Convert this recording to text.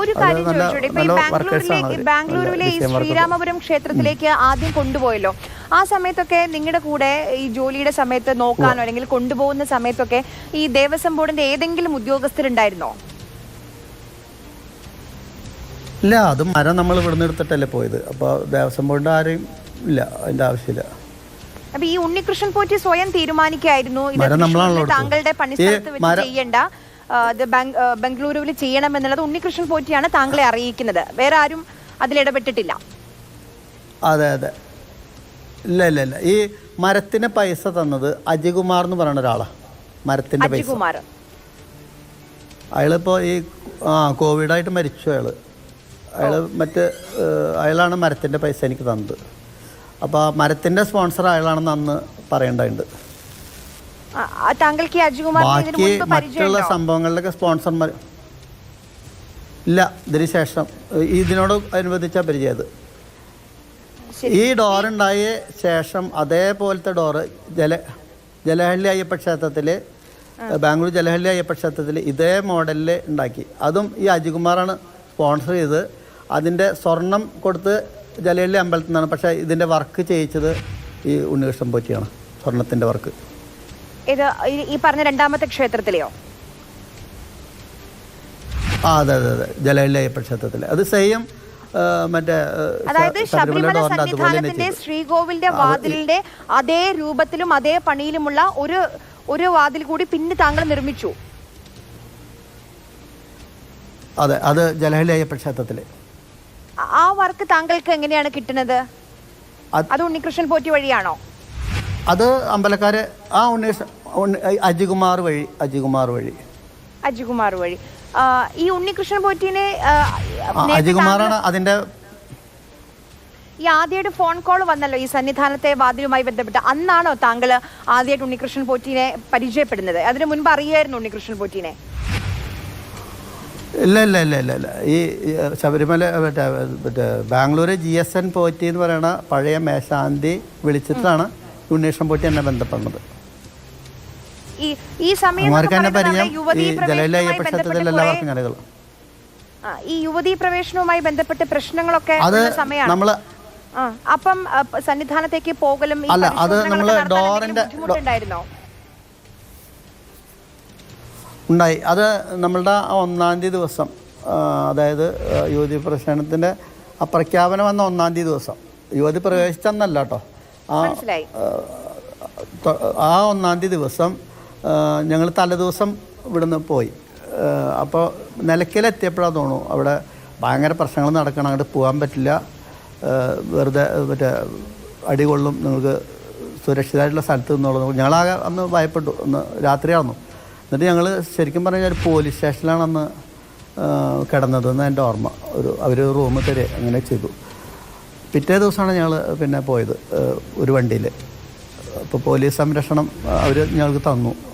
ഒരു കാര്യം ചോദിച്ചോട്ടെ? ഇപ്പൊ ഈ ബാംഗ്ലൂരിലേക്ക് ബാംഗ്ലൂരിലെ ഈ ശ്രീരാമപുരം ക്ഷേത്രത്തിലേക്ക് ആദ്യം കൊണ്ടുപോയല്ലോ. ആ സമയത്തൊക്കെ നിങ്ങളുടെ കൂടെ ഈ ജോലിയുടെ സമയത്ത് നോക്കാനോ അല്ലെങ്കിൽ കൊണ്ടുപോകുന്ന സമയത്തൊക്കെ ഈ ദേവസ്വം ബോർഡിന്റെ ഏതെങ്കിലും ഉദ്യോഗസ്ഥരുണ്ടായിരുന്നോ? ഇല്ല അത് മരം നമ്മൾ ഇവിടുന്ന് എടുത്തിട്ടല്ലേ പോയത്. അപ്പോൾ ദേവസ്വം ബോർഡിന്റെ ആരെയും ഇല്ല അതിന്റെ ആവശ്യമില്ല. അപ്പൊ ഈ ഉണ്ണികൃഷ്ണൻ പോറ്റി സ്വയം തീരുമാനിക്കായിരുന്നു. താങ്കളുടെ പണി ചെയ്യണ്ട. ഇത് ബംഗളൂരുവിൽ ചെയ്യണം എന്നുള്ളത് ഉണ്ണികൃഷ്ണൻ പോറ്റിയാണ് താങ്കളെ അറിയിക്കുന്നത്. വേറെ ആരും അതിലിടപെട്ടിട്ടില്ല അതെ അതെ. ഇല്ല ഇല്ല ഇല്ല. ഈ മരത്തിന് പൈസ തന്നത് അജികുമാർ എന്ന് പറയുന്ന ഒരാളാണ് മരത്തിന്റെ പൈസ. അയാളിപ്പോൾ ഈ ആ കോവിഡായിട്ട് മരിച്ചു അയാൾ അയാൾ മറ്റ് അയാളാണ് മരത്തിന്റെ പൈസ എനിക്ക് തന്നത്. അപ്പോൾ ആ മരത്തിന്റെ സ്പോൺസർ അയാളാണെന്ന് അന്ന് പറയേണ്ടതുണ്ട്. താങ്കൾക്ക് ഈ അജികുമാറിനെ ഇതിനു മുൻപ് മറ്റുള്ള പരിചയമുണ്ടോ? സംഭവങ്ങളിലൊക്കെ സ്പോൺസർമാർ ഇല്ല ഇതിന് ശേഷം ഇതിനോട് അനുബന്ധിച്ച പരിചയത് ശരി. ഈ ഡോറുണ്ടായ ശേഷം അതേപോലത്തെ ഡോറ് ജല ജലഹള്ളി അയ്യപ്പ ക്ഷേത്രത്തിൽ ബാംഗ്ലൂർ ജലഹള്ളി അയ്യപ്പ ക്ഷേത്രത്തിൽ ഇതേ മോഡലിൽ ഉണ്ടാക്കി. അതും ഈ അജികുമാറാണ് സ്പോൺസർ ചെയ്ത് അതിന്റെ സ്വർണം കൊടുത്ത് ജലഹള്ളി അമ്പലത്തിൽ നിന്നാണ് പക്ഷേ ഇതിന്റെ വർക്ക് ചെയ്യിച്ചത് ഈ ഉണ്ണികൃഷ്ണൻ പോറ്റിയാണ്. സ്വർണത്തിന്റെ വർക്ക്. ഇത് ഈ- പറഞ്ഞ രണ്ടാമത്തെ ക്ഷേത്രത്തിലെയോ? ആ അതെ അതെ അതെ. ജലഹള്ളി അയ്യപ്പ ക്ഷേത്രത്തിൽ അത് സെയിം മറ്റേ അതായത് ശബരിമല സന്നിധാനത്തിന്റെ ശ്രീകോവിലിന്റെ വാതിലിന്റെ അതേ രൂപത്തിലും അതേ പണിയിലുമുള്ള ഒരു ഒരു വാതിൽ കൂടി പിന്നെ താങ്കൾ നിർമ്മിച്ചു. അതെ അത് ജലഹലയപ്പ അയ്യപ്പ ക്ഷേത്രത്തിൽ ആ- വർക്ക് താങ്കൾക്ക് എങ്ങനെയാണ് കിട്ടുന്നത്? അത് ഉണ്ണികൃഷ്ണൻ പോറ്റി വഴിയാണോ? അത് അമ്പലക്കാര് ആ ഉണ്ണീഷ് ഉണ്ണി അജികുമാർ വഴി അജികുമാർ വഴി. അജികുമാർ വഴി. ഈ ഉണ്ണികൃഷ്ണൻ പോറ്റിനെ അജികുമാറാണ് അതിന്റെ ഈ ആദ്യമായിട്ട് ഫോൺ കോൾ വന്നല്ലോ ഈ സന്നിധാനത്തെ വാതിലുമായി ബന്ധപ്പെട്ട്. അന്നാണോ താങ്കൾ ആദ്യമായിട്ട് ഉണ്ണികൃഷ്ണൻ പോറ്റിനെ പരിചയപ്പെടുന്നത്? അതിനു മുൻപ് അറിയായിരുന്നു ഉണ്ണികൃഷ്ണൻ പോറ്റിനെ? ഇല്ല ഇല്ല ഇല്ല ഇല്ല ഇല്ല. ഈ ഈ ശബരിമല മറ്റേ മറ്റേ Bangalore G S N Potti എന്ന് പറയുന്ന പഴയ മേശാന്തി വിളിച്ചിട്ടാണ് ഉണ്ണീഷൻ പോറ്റി എന്നെ ബന്ധപ്പെടുന്നത്. ഈ സമയം ഈ യുവതീ പ്രവേശനവുമായി ബന്ധപ്പെട്ട് പ്രശ്നങ്ങളൊക്കെ ആ, അപ്പം സന്നിധാനത്തേക്ക് പോകലും അല്ല, അത് നമ്മൾ ഡോറിന്റെ- ഉണ്ടായി. അത് നമ്മളുടെ ഒന്നാം തീയതി ദിവസം അതായത് യുവതി പ്രവേശനത്തിന്റെ പ്രഖ്യാപനം വന്ന ഒന്നാം തീയതി ദിവസം. യുവതി പ്രവേശിച്ചെന്നല്ല കേട്ടോ. ആ ഒന്നാം തീയതി ദിവസം ഞങ്ങൾ തലേദിവസം ഇവിടുന്ന് പോയി. അപ്പോൾ നിലയ്ക്കലെത്തിയപ്പോഴാണ് തോന്നുന്നു അവിടെ ഭയങ്കര പ്രശ്നങ്ങൾ നടക്കണം അങ്ങോട്ട് പോകാൻ പറ്റില്ല. വെറുതെ മറ്റേ അടികൊള്ളും നിങ്ങൾക്ക് സുരക്ഷിതമായിട്ടുള്ള സ്ഥലത്ത് നിന്നുള്ളത് ഞങ്ങളാകെ അന്ന് ഭയപ്പെട്ടു ഒന്ന് രാത്രിയായിരുന്നു എന്നിട്ട് ഞങ്ങൾ ശരിക്കും പറഞ്ഞാൽ ഒരു പോലീസ് സ്റ്റേഷനിലാണ് അന്ന് കിടന്നതെന്ന് എന്റെ ഓർമ്മ. ഒരു അവർ റൂം തരെ അങ്ങനെ ചെയ്തു. പിറ്റേ ദിവസമാണ് ഞങ്ങൾ പിന്നെ പോയത് ഒരു വണ്ടിയിൽ അപ്പോൾ പോലീസ് സംരക്ഷണം അവർ ഞങ്ങൾക്ക് തന്നു.